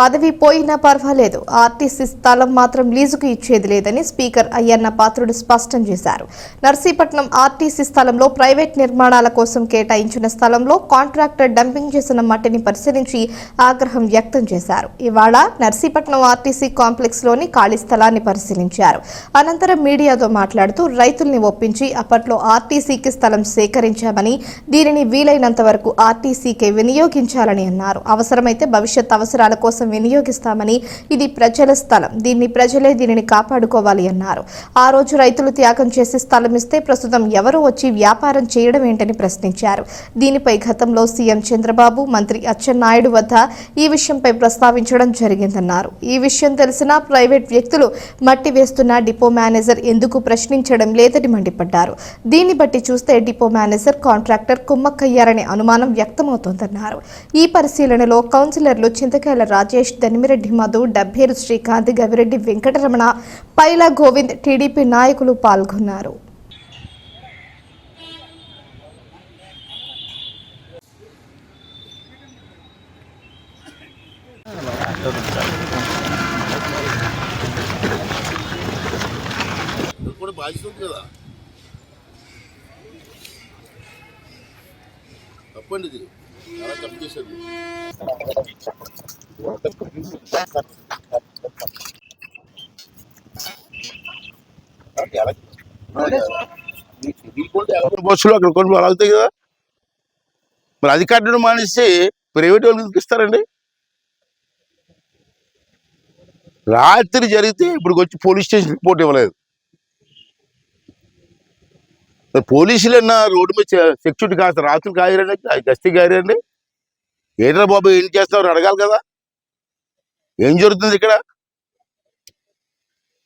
పదవి పోయినా పర్వాలేదు. ఆర్టీసీ స్థలం మాత్రం లీజుకు ఇచ్చేది లేదని స్పీకర్ అయ్యన్న పాత్రుడు స్పష్టం చేశారు. నర్సీపట్నం ఆర్టీసీ స్థలంలో ప్రైవేట్ నిర్మాణాల కోసం కేటాయించిన స్థలంలో కాంట్రాక్టర్ డంపింగ్ చేసిన మట్టిని పరిశీలించి ఆగ్రహం వ్యక్తం చేశారు. ఇవాళ నర్సీపట్నం ఆర్టీసీ కాంప్లెక్స్లోని ఖాళీ స్థలాన్ని పరిశీలించారు. అనంతరం మీడియాతో మాట్లాడుతూ రైతుల్ని ఒప్పించి అప్పట్లో ఆర్టీసీకి స్థలం సేకరించామని దీనిని వీలైనంత వరకు ఆర్టీసీకే వినియోగించాలని అన్నారు. అవసరమైతే భవిష్యత్ అవసరాల కోసం వినియోగిస్తామని ఇది ప్రజల స్థలం. దీన్ని ప్రజలే దీనిని కాపాడుకోవాలి అన్నారు. ఆ రోజు రైతులు త్యాగం చేసి స్థలం ఇస్తే ప్రస్తుతం ఎవరు వచ్చి వ్యాపారం చేయడం ఏంటని ప్రశ్నించారు. దీనిపై గతంలో సీఎం చంద్రబాబు మంత్రి అచ్చెన్నాయుడు వద్ద ఈ విషయంపై ప్రస్తావించడం జరిగిందన్నారు. ఈ విషయం తెలిసినా ప్రైవేట్ వ్యక్తులు మట్టి వేస్తున్న డిపో మేనేజర్ ఎందుకు ప్రశ్నించడం లేదని మండిపడ్డారు. దీన్ని బట్టి చూస్తే డిపో మేనేజర్ కాంట్రాక్టర్ కుమ్మక్కయ్యారనే అనుమానం వ్యక్తమవుతోందన్నారు. ఈ పరిశీలనలో కౌన్సిలర్లు చింతకాయల రాజేష్ దనిమిరెడ్డి మధు డబ్బేరు శ్రీకాంత్ గవిరెడ్డి వెంకటరమణ పైల గోవింద్ టీడీపీ నాయకులు పాల్గొన్నారు. నువ్వు కూడా బాధ్యత ఉంది కదా. తప్పండి ఇది. చాలా తప్పు చేశారు. బస్సులు అక్కడ కొన్ని అలాగుతాయి కదా. మరి అధికారులు మానేసి ప్రైవేట్ వాళ్ళకి ఇస్తారండి రాత్రి జరిగితే ఇప్పుడు వచ్చి పోలీస్ స్టేషన్ రిపోర్ట్ ఇవ్వలేదు. పోలీసులు పోలీసులన్నా రోడ్డు మీద సెక్యూరిటీ కాస్త రాత్రులు కాయరండి గస్తీ కాయరండి ఏంట్రా బాబు ఏం చేస్తావు అడగాలి కదా. ఏం జరుగుతుంది ఇక్కడ?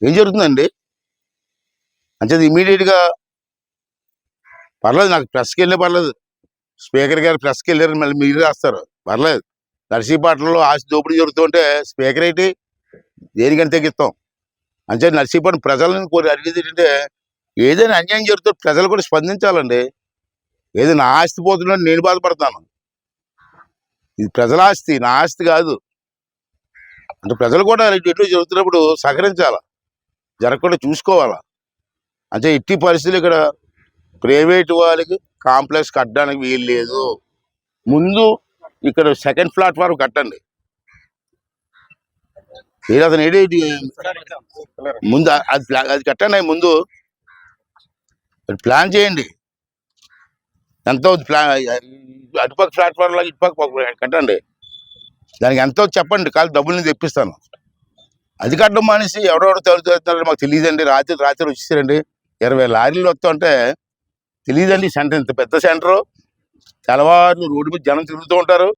ఏం జరుగుతుందండి? అంటే ఇమీడియట్గా పర్లేదు నాకు ప్రెస్కి వెళ్ళే పర్లేదు. స్పీకర్ గారు ప్రెస్కి వెళ్ళారు మళ్ళీ మీరు రాస్తారు. పర్లేదు. నర్సీపట్నంలో ఆస్తి దోపిడీ జరుగుతుంటే స్పీకర్ ఏంటి? దేనికని తగ్గిస్తాం అంటే నర్సీపట్నం ప్రజలను కోరి అడిగేది ఏంటంటే ఏదైనా అన్యాయం జరుగుతుంటే ప్రజలు కూడా స్పందించాలండి. ఏదైనా ఆస్తి పోతున్నా నేను బాధపడతాను. ఇది ప్రజల ఆస్తి నా ఆస్తి కాదు. అంటే ప్రజలు కూడా ఇటు జరుగుతున్నప్పుడు సహకరించాలా? జరగకుండా చూసుకోవాలా? అంటే ఇట్టి పరిస్థితులు ఇక్కడ ప్రైవేట్ వాళ్ళకి కాంప్లెక్స్ కట్టడానికి వీలు లేదు. ముందు ఇక్కడ సెకండ్ ప్లాట్ఫామ్ కట్టండి. ఏది అతను ఏడేటి ముందు అది అది కట్టండి ముందు. ప్లాన్ చేయండి. ఎంత అవుతుంది ప్లాన్ అటుపక్క ప్లాట్ఫామ్ లాగా ఇటుపక్క కట్టండి. దానికి ఎంతో చెప్పండి కాదు డబ్బులు నేను తెప్పిస్తాను. అది మానేసి ఎవరెవరు తగులుతున్నారో మాకు తెలియదండి రాత్రి రాత్రి వచ్చేసారండి. ఇరవై లారీలు వస్తుంటే తెలియదండి సెంటర్ ఇంత పెద్ద సెంటరు. తెల్లవారు రోడ్డు మీద జనం తిరుగుతూ ఉంటారు.